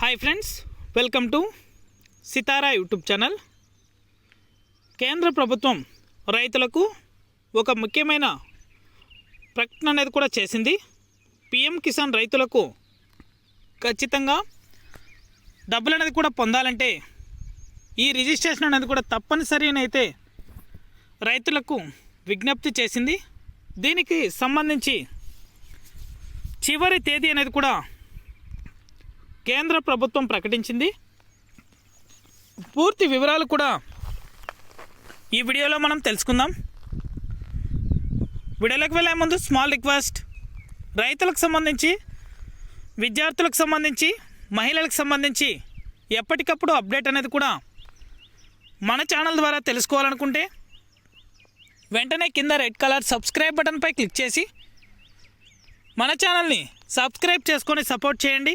Hi friends welcome to Sitara YouTube channel కేంద్ర ప్రభుత్వం రైతులకు ఒక ముఖ్యమైన ప్రకటన అనేది కూడా చేసింది. పిఎం కిసాన్ రైతులకు ఖచ్చితంగా డబ్బులు అనేది కూడా పొందాలంటే ఈ రిజిస్ట్రేషన్ అనేది కూడా తప్పనిసరి అని అయితే రైతులకు విజ్ఞప్తి చేసింది. దీనికి సంబంధించి చివరి తేదీ అనేది కూడా కేంద్ర ప్రభుత్వం ప్రకటించింది. పూర్తి వివరాలు కూడా ఈ వీడియోలో మనం తెలుసుకుందాం. వీడియోలోకి వెళ్ళే ముందు స్మాల్ రిక్వెస్ట్. రైతులకు సంబంధించి విద్యార్థులకు సంబంధించి మహిళలకు సంబంధించి ఎప్పటికప్పుడు అప్డేట్ అనేది కూడా మన ఛానల్ ద్వారా తెలుసుకోవాలనుకుంటే వెంటనే కింద రెడ్ కలర్ సబ్స్క్రైబ్ బటన్పై క్లిక్ చేసి మన ఛానల్ని సబ్స్క్రైబ్ చేసుకొని సపోర్ట్ చేయండి.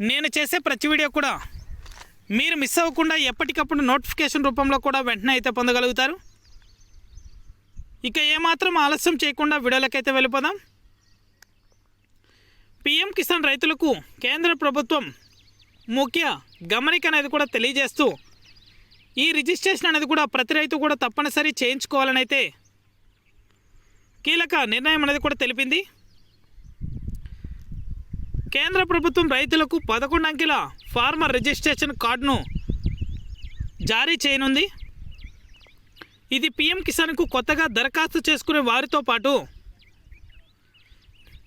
నేను చేసే ప్రతి వీడియో కూడా మీరు మిస్ అవ్వకుండా ఎప్పటికప్పుడు నోటిఫికేషన్ రూపంలో కూడా వెంటనే అయితే పొందగలుగుతారు. ఇక ఏమాత్రం ఆలస్యం చేయకుండా వీడియోలకైతే వెళ్ళిపోదాం. పిఎం కిసాన్ రైతులకు కేంద్ర ప్రభుత్వం ముఖ్య గమనిక అనేది కూడా తెలియజేస్తూ ఈ రిజిస్ట్రేషన్ అనేది కూడా ప్రతి రైతు కూడా తప్పనిసరి చేయించుకోవాలని అయితే కీలక నిర్ణయం అనేది కూడా తెలిపింది. కేంద్ర ప్రభుత్వం రైతులకు పదకొండు అంకెల ఫార్మర్ రిజిస్ట్రేషన్ కార్డును జారీ చేయనుంది. ఇది పిఎం కిసాన్కు కొత్తగా దరఖాస్తు చేసుకునే వారితో పాటు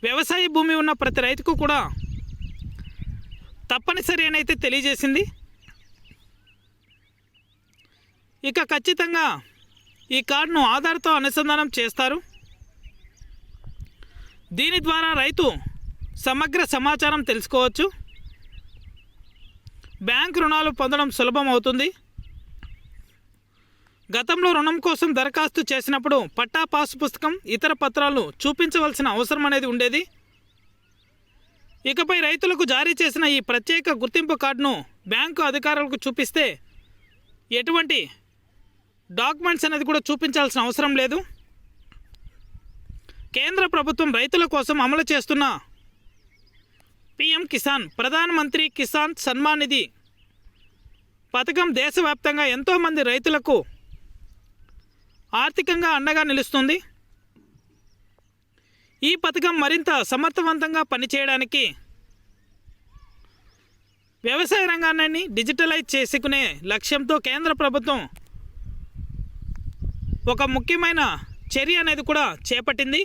వ్యవసాయ భూమి ఉన్న ప్రతి రైతుకు కూడా తప్పనిసరి అని అయితే తెలియజేసింది. ఇక ఖచ్చితంగా ఈ కార్డును ఆధార్తో అనుసంధానం చేస్తారు. దీని ద్వారా రైతు సమగ్ర సమాచారం తెలుసుకోవచ్చు. బ్యాంక్ రుణాలు పొందడం సులభం అవుతుంది గతంలో రుణం కోసం దరఖాస్తు చేసినప్పుడు పట్టా పాసు పుస్తకం ఇతర పత్రాలు చూపించవలసిన అవసరం అనేది ఉండేది. ఇకపై రైతులకు జారీ చేసిన ఈ ప్రత్యేక గుర్తింపు కార్డును బ్యాంకు అధికారులకు చూపిస్తే ఎటువంటి డాక్యుమెంట్స్ అనేది కూడా చూపించాల్సిన అవసరం లేదు. కేంద్ర ప్రభుత్వం రైతుల కోసం అమలు చేస్తున్న పిఎం కిసాన్ ప్రధానమంత్రి కిసాన్ సన్మాన్ నిధి. పథకం దేశవ్యాప్తంగా ఎంతోమంది రైతులకు ఆర్థికంగా అండగా నిలుస్తుంది. ఈ పథకం మరింత సమర్థవంతంగా పనిచేయడానికి వ్యవసాయ రంగాన్ని డిజిటలైజ్ చేసుకునే లక్ష్యంతో కేంద్ర ప్రభుత్వం ఒక ముఖ్యమైన చర్య అనేది కూడా చేపట్టింది.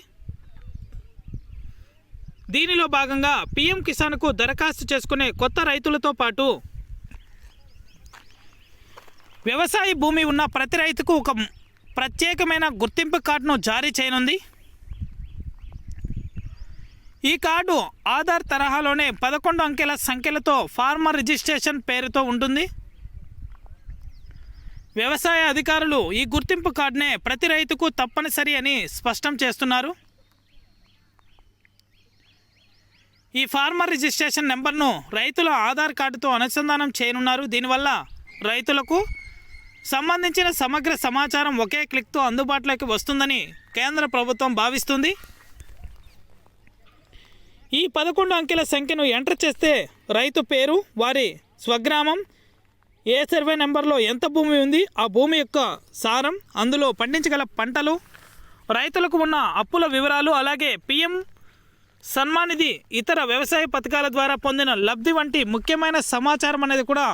దీనిలో భాగంగా పీఎం కిసాన్కు దరఖాస్తు చేసుకునే కొత్త రైతులతో పాటు వ్యవసాయ భూమి ఉన్న ప్రతి రైతుకు ఒక ప్రత్యేకమైన గుర్తింపు కార్డును జారీ చేయనుంది. ఈ కార్డు ఆధార్ తరహాలోనే పదకొండు అంకెల సంఖ్యలతో ఫార్మర్ రిజిస్ట్రేషన్ పేరుతో ఉంటుంది. వ్యవసాయ అధికారులు ఈ గుర్తింపు కార్డునే ప్రతి రైతుకు తప్పనిసరి అని స్పష్టం చేస్తున్నారు. ఈ ఫార్మర్ రిజిస్ట్రేషన్ నెంబర్ను రైతుల ఆధార్ కార్డుతో అనుసంధానం చేయనున్నారు. దీనివల్ల రైతులకు సంబంధించిన సమగ్ర సమాచారం ఒకే క్లిక్తో అందుబాటులోకి వస్తుందని కేంద్ర ప్రభుత్వం భావిస్తుంది. ఈ పదకొండు అంకెల సంఖ్యను ఎంటర్ చేస్తే రైతు పేరు వారి స్వగ్రామం ఏ సర్వే నెంబర్లో ఎంత భూమి ఉంది ఆ భూమి యొక్క సారం అందులో పండించగల పంటలు రైతులకు ఉన్న అప్పుల వివరాలు అలాగే పిఎం సన్మానిధి ఇతర వ్యవసాయ పథకాల ద్వారా పొందిన లబ్ధి వంటి ముఖ్యమైన సమాచారం అనేది కూడా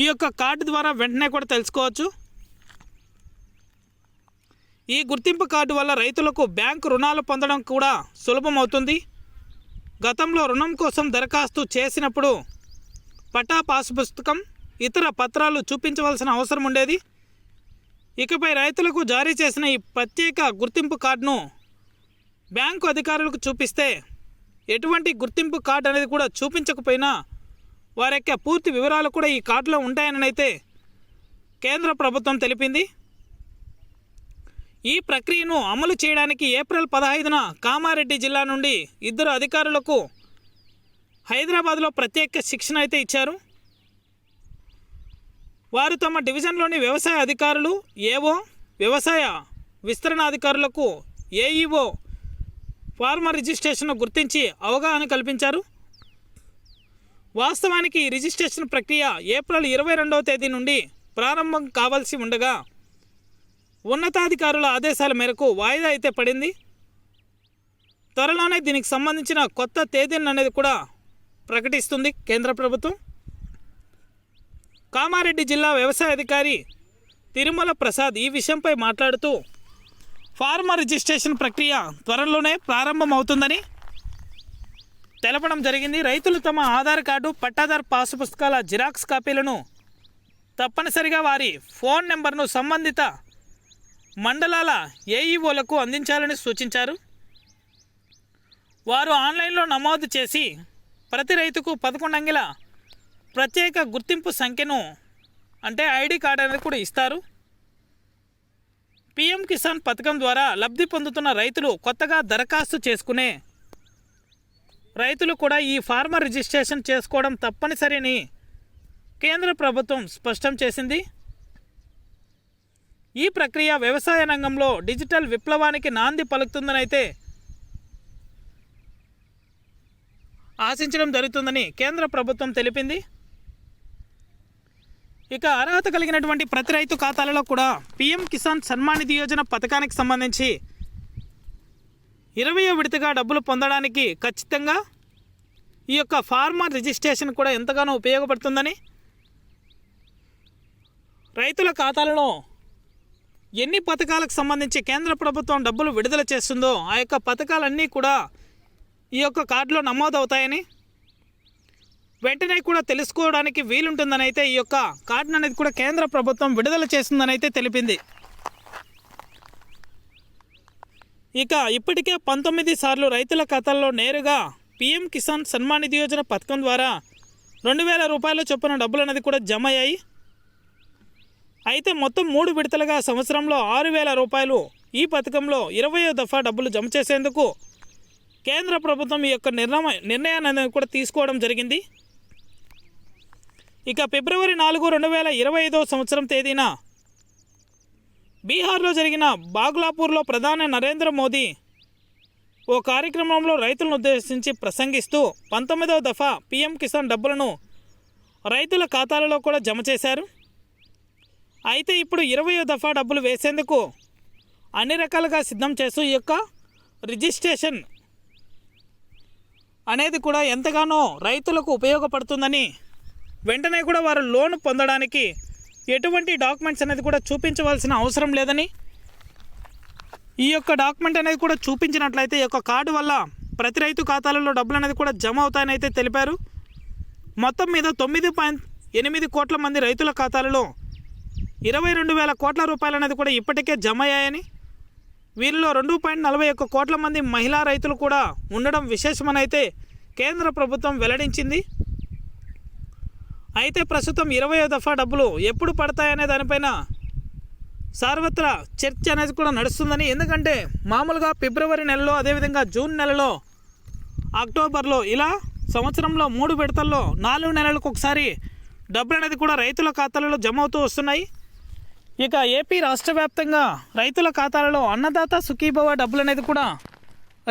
ఈ యొక్క కార్డు ద్వారా వెంటనే కూడా తెలుసుకోవచ్చు. ఈ గుర్తింపు కార్డు వల్ల రైతులకు బ్యాంకు రుణాలు పొందడం కూడా సులభం అవుతుంది. గతంలో రుణం కోసం దరఖాస్తు చేసినప్పుడు పట్టా పాసు పుస్తకం ఇతర పత్రాలు చూపించవలసిన అవసరం ఉండేది. ఇకపై రైతులకు జారీ చేసిన ఈ ప్రత్యేక గుర్తింపు కార్డును బ్యాంకు అధికారులకు చూపిస్తే ఎటువంటి గుర్తింపు కార్డు అనేది కూడా చూపించకపోయినా వారి యొక్క పూర్తి వివరాలు కూడా ఈ కార్డులో ఉంటాయని అయితే కేంద్ర ప్రభుత్వం తెలిపింది. ఈ ప్రక్రియను అమలు చేయడానికి ఏప్రిల్ పదహైదున కామారెడ్డి జిల్లా నుండి ఇద్దరు అధికారులకు హైదరాబాద్లో ప్రత్యేక శిక్షణ అయితే ఇచ్చారు. వారు తమ డివిజన్లోని వ్యవసాయ అధికారులు ఏవో వ్యవసాయ విస్తరణ అధికారులకు ఏఈఓ ఫార్మర్ రిజిస్ట్రేషన్ గుర్తించి అవగాహన కల్పించారు. వాస్తవానికి రిజిస్ట్రేషన్ ప్రక్రియ ఏప్రిల్ ఇరవై రెండవ తేదీ నుండి ప్రారంభం కావాల్సి ఉండగా ఉన్నతాధికారుల ఆదేశాల మేరకు వాయిదా అయితే పడింది. త్వరలోనే దీనికి సంబంధించిన కొత్త తేదీలను అనేది కూడా ప్రకటిస్తుంది కేంద్ర ప్రభుత్వం. కామారెడ్డి జిల్లా వ్యవసాయ అధికారి తిరుమల ప్రసాద్ ఈ విషయంపై మాట్లాడుతూ ఫార్మర్ రిజిస్ట్రేషన్ ప్రక్రియ త్వరలోనే ప్రారంభమవుతుందని తెలపడం జరిగింది. రైతులు తమ ఆధార్ కార్డు పట్టాదార్ పాసు పుస్తకాల జిరాక్స్ కాపీలను తప్పనిసరిగా వారి ఫోన్ నెంబర్ను సంబంధిత మండలాల ఏఈఓలకు అందించాలని సూచించారు. వారు ఆన్లైన్లో నమోదు చేసి ప్రతి రైతుకు పదకొండు అంగిల ప్రత్యేక గుర్తింపు సంఖ్యను అంటే ఐడి కార్డు అనేది కూడా ఇస్తారు. పీఎం కిసాన్ పథకం ద్వారా లబ్ధి పొందుతున్న రైతులు కొత్తగా దరఖాస్తు చేసుకునే రైతులు కూడా ఈ ఫార్మర్ రిజిస్ట్రేషన్ చేసుకోవడం తప్పనిసరిని కేంద్ర ప్రభుత్వం స్పష్టం చేసింది. ఈ ప్రక్రియ వ్యవసాయ రంగంలో డిజిటల్ విప్లవానికి నాంది పలుకుతుందనైతే ఆశించడం జరుగుతుందని కేంద్ర ప్రభుత్వం తెలిపింది. ఇక అర్హత కలిగినటువంటి ప్రతి రైతు ఖాతాలలో కూడా పిఎం కిసాన్ సన్మాన్ నిధి యోజన పథకానికి సంబంధించి ఇరవయో విడతగా డబ్బులు పొందడానికి ఖచ్చితంగా ఈ యొక్క ఫార్మర్ రిజిస్ట్రేషన్ కూడా ఎంతగానో ఉపయోగపడుతుందని రైతుల ఖాతాలలో ఎన్ని పథకాలకు సంబంధించి కేంద్ర ప్రభుత్వం డబ్బులు విడుదల చేస్తుందో ఆ యొక్క పథకాలన్నీ కూడా ఈ యొక్క కార్డులో నమోదవుతాయని వెంటనే కూడా తెలుసుకోవడానికి వీలుంటుందని అయితే ఈ యొక్క కార్డును అనేది కూడా కేంద్ర ప్రభుత్వం విడుదల చేస్తుందని అయితే తెలిపింది. ఇక ఇప్పటికే పంతొమ్మిది సార్లు రైతుల ఖాతాల్లో నేరుగా పీఎం కిసాన్ సన్మానిధి యోజన పథకం ద్వారా రెండు వేల రూపాయల చొప్పున డబ్బులు అనేది కూడా జమ అయ్యాయి. అయితే మొత్తం మూడు విడతలుగా సంవత్సరంలో ఆరు వేల రూపాయలు ఈ పథకంలో ఇరవయో దఫా డబ్బులు జమ చేసేందుకు కేంద్ర ప్రభుత్వం ఈ యొక్క నిర్ణయం నిర్ణయాన్ని అనేది కూడా తీసుకోవడం జరిగింది. ఇక ఫిబ్రవరి నాలుగు రెండు వేల ఇరవై ఐదో సంవత్సరం తేదీన బీహార్లో జరిగిన బాగ్లాపూర్లో ప్రధాని నరేంద్ర మోదీ ఓ కార్యక్రమంలో రైతులను ఉద్దేశించి ప్రసంగిస్తూ పంతొమ్మిదవ దఫా పీఎం కిసాన్ డబ్బులను రైతుల ఖాతాలలో కూడా జమ చేశారు. అయితే ఇప్పుడు ఇరవయో దఫా డబ్బులు వేసేందుకు అన్ని రకాలుగా సిద్ధం చేస్తూ ఈ యొక్క రిజిస్ట్రేషన్ అనేది కూడా ఎంతగానో రైతులకు ఉపయోగపడుతుందని వెంటనే కూడా వారు లోన్ పొందడానికి ఎటువంటి డాక్యుమెంట్స్ అనేది కూడా చూపించవలసిన అవసరం లేదని ఈ యొక్క డాక్యుమెంట్ అనేది కూడా చూపించినట్లయితే ఈ యొక్క కార్డు వల్ల ప్రతి రైతు ఖాతాలలో డబ్బులు అనేది కూడా జమ అవుతాయని అయితే తెలిపారు. మొత్తం మీద తొమ్మిది పాయింట్ ఎనిమిది కోట్ల మంది రైతుల ఖాతాలలో ఇరవై రెండు వేల కోట్ల రూపాయలు అనేది కూడా ఇప్పటికే జమ అయ్యాయని వీరిలో రెండు పాయింట్ నలభై ఒక్క కోట్ల మంది మహిళా రైతులు కూడా ఉండడం విశేషమని అయితే కేంద్ర ప్రభుత్వం వెల్లడించింది. అయితే ప్రస్తుతం ఇరవయో దఫా డబ్బులు ఎప్పుడు పడతాయనే దానిపైన సార్వత్ర చర్చ అనేది కూడా నడుస్తుందని. ఎందుకంటే మామూలుగా ఫిబ్రవరి నెలలో అదేవిధంగా జూన్ నెలలో అక్టోబర్లో ఇలా సంవత్సరంలో మూడు విడతల్లో నాలుగు నెలలకు ఒకసారి డబ్బులు అనేది కూడా రైతుల ఖాతాలలో జమ అవుతూ వస్తున్నాయి. ఇక ఏపీ రాష్ట్ర వ్యాప్తంగా రైతుల ఖాతాలలో అన్నదాత సుఖీభవ డబ్బులు అనేది కూడా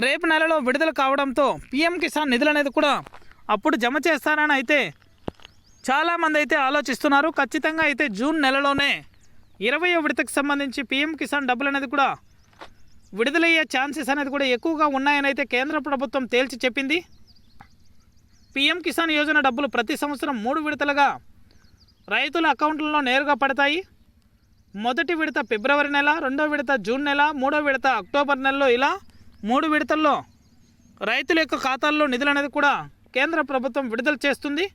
రేపు నెలలో విడుదల కావడంతో పీఎం కిసాన్ నిధులు అనేది కూడా అప్పుడు జమ చేస్తారని అయితే చాలామంది అయితే ఆలోచిస్తున్నారు ఖచ్చితంగా అయితే జూన్ నెలలోనే ఇరవై విడతకు సంబంధించి పీఎం కిసాన్ డబ్బులు అనేది కూడా విడుదలయ్యే ఛాన్సెస్ అనేది కూడా ఎక్కువగా ఉన్నాయని అయితే కేంద్ర ప్రభుత్వం తేల్చి చెప్పింది. పీఎం కిసాన్ యోజన డబ్బులు ప్రతి సంవత్సరం మూడు విడతలుగా రైతుల అకౌంట్లలో నేరుగా పడతాయి. మొదటి విడత ఫిబ్రవరి నెల రెండో విడత జూన్ నెల మూడో విడత అక్టోబర్ నెలలో ఇలా మూడు విడతల్లో రైతుల యొక్క ఖాతాల్లో నిధులు అనేది కూడా కేంద్ర ప్రభుత్వం విడుదల చేస్తుంది.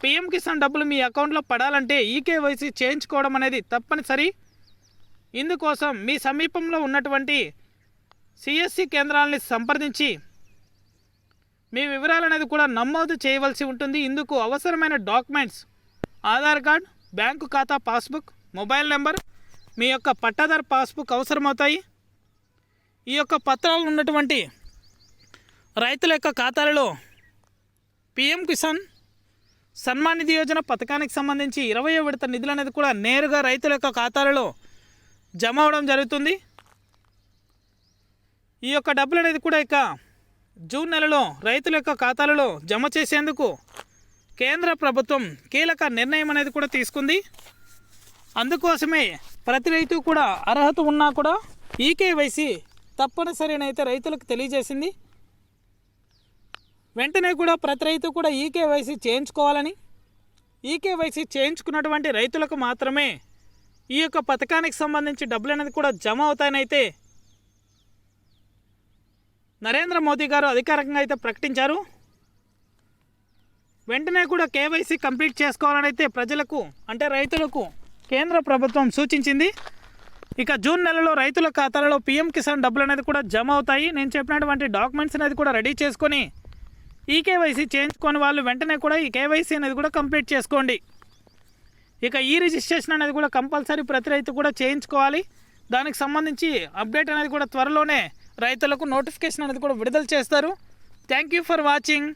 పీఎం కిసాన్ డబ్బులు మీ అకౌంట్లో పడాలంటే ఈకేవైసీ చేయించుకోవడం అనేది తప్పనిసరి. ఇందుకోసం మీ సమీపంలో ఉన్నటువంటి సిఎస్సి కేంద్రాలని సంప్రదించి మీ వివరాలు అనేది కూడా నమోదు చేయవలసి ఉంటుంది. ఇందుకు అవసరమైన డాక్యుమెంట్స్ ఆధార్ కార్డ్ బ్యాంకు ఖాతా పాస్బుక్ మొబైల్ నెంబర్ మీ యొక్క పట్టాదారు పాస్బుక్ అవసరమవుతాయి. ఈ యొక్క పత్రాలు ఉన్నటువంటి రైతుల యొక్క ఖాతాలలో పిఎం కిసాన్ సన్మాన్ నిధి యోజన పథకానికి సంబంధించి ఇరవై విడత నిధులు అనేది కూడా నేరుగా రైతుల యొక్క ఖాతాలలో జమ అవడం జరుగుతుంది. ఈ యొక్క డబ్బులు అనేది కూడా ఇక జూన్ నెలలో రైతుల యొక్క ఖాతాలలో జమ చేసేందుకు కేంద్ర ప్రభుత్వం కీలక నిర్ణయం అనేది కూడా తీసుకుంది. అందుకోసమే ప్రతి రైతు కూడా అర్హత ఉన్నా కూడా ఈకేవైసీ తప్పనిసరినైతే రైతులకు తెలియజేసింది. వెంటనే కూడా ప్రతి రైతు కూడా ఈకేవైసీ చేయించుకోవాలని ఈకేవైసీ చేయించుకున్నటువంటి రైతులకు మాత్రమే ఈ యొక్క పథకానికి సంబంధించి డబ్బులు అనేది కూడా జమ అవుతాయని అయితే నరేంద్ర మోదీ గారు అధికారికంగా అయితే ప్రకటించారు. వెంటనే కూడా కేవైసీ కంప్లీట్ చేసుకోవాలని అయితే ప్రజలకు అంటే రైతులకు కేంద్ర ప్రభుత్వం సూచించింది. ఇక జూన్ నెలలో రైతుల ఖాతాలలో పీఎం కిసాన్ డబ్బులు అనేది కూడా జమ అవుతాయి. నేను చెప్పినటువంటి డాక్యుమెంట్స్ అనేది కూడా రెడీ చేసుకొని ఈ కేవైసీ చేయించుకొని వాళ్ళు వెంటనే కూడా ఈ కేవైసీ అనేది కూడా కంప్లీట్ చేసుకోండి. ఇక ఈ రిజిస్ట్రేషన్ అనేది కూడా కంపల్సరీ ప్రతి రైతు కూడా చేయించుకోవాలి. దానికి సంబంధించి అప్డేట్ అనేది కూడా త్వరలోనే రైతులకు నోటిఫికేషన్ అనేది కూడా విడుదల చేస్తారు. Thank you for watching.